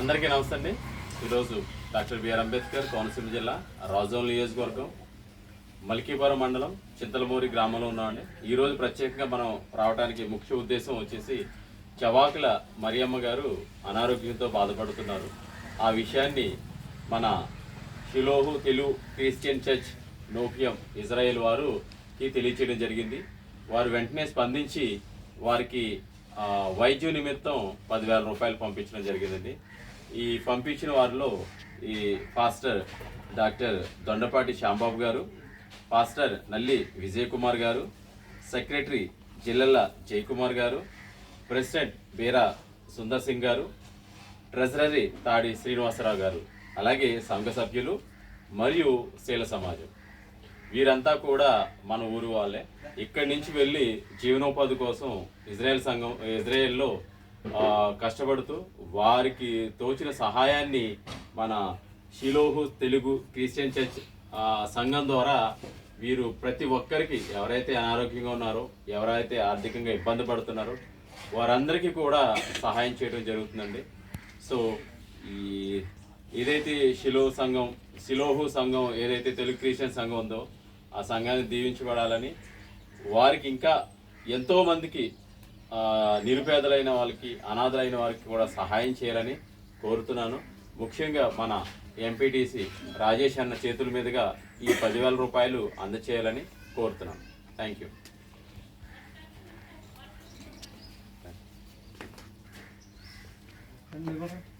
అందరికీ నమస్తే అండి. ఈరోజు డాక్టర్ బిఆర్ అంబేద్కర్ కోనసీమ జిల్లా రాజోల్ నియోజకవర్గం మల్కీపురం మండలం చింతలమూరి గ్రామంలో ఉన్నామండి. ఈరోజు ప్రత్యేకంగా మనం రావడానికి ముఖ్య ఉద్దేశం వచ్చేసి చవాకుల మరియమ్మ గారు అనారోగ్యంతో బాధపడుతున్నారు. ఆ విషయాన్ని మన షిలోహు తెలుగు క్రిస్టియన్ చర్చ్ నోఫియం ఇజ్రాయెల్ వారుకి తెలియచేయడం జరిగింది. వారు వెంటనే స్పందించి వారికి వైద్య నిమిత్తం పదివేల రూపాయలు పంపించడం జరిగిందండి. ఈ పంపించిన వారిలో ఈ పాస్టర్ డాక్టర్ దొండపాటి శ్యాంబాబు గారు పాస్టర్ నల్లి విజయ్ కుమార్ గారు సెక్రటరీ జిల్లల జయకుమార్ గారు ప్రెసిడెంట్ బీరా సుందర్ సింగ్ గారు ట్రెజరరీ తాడి శ్రీనివాసరావు గారు అలాగే సంఘ సభ్యులు మరియు శీల సమాజం. వీరంతా కూడా మన ఊరు వాళ్ళే. ఇక్కడి నుంచి వెళ్ళి జీవనోపాధి కోసం ఇజ్రాయెల్ సంఘం ఇజ్రాయెల్లో కష్టపడుతూ వారికి తోచిన సహాయాన్ని మన షిలోహు తెలుగు క్రిస్టియన్ చర్చ్ సంఘం ద్వారా వీరు ప్రతి ఒక్కరికి ఎవరైతే అనారోగ్యంగా ఉన్నారో ఎవరైతే ఆర్థికంగా ఇబ్బంది పడుతున్నారో వారందరికీ కూడా సహాయం చేయడం జరుగుతుందండి. సో ఈ ఏదైతే శిలో సంఘం శిలోహు సంఘం ఏదైతే తెలుగు క్రిస్టియన్ సంఘం ఉందో ఆ సంఘాన్ని దీవించబడాలని వారికి ఇంకా ఎంతో మందికి నిరుపేదలైన వాళ్ళకి అనాథలైన వారికి కూడా సహాయం చేయాలని కోరుతున్నాను. ముఖ్యంగా మన ఎంపీటీసీ రాజేష్ అన్న చేతుల మీదుగా ఈ పదివేల రూపాయలు అందచేయాలని కోరుతున్నాను. Thank you Thank you.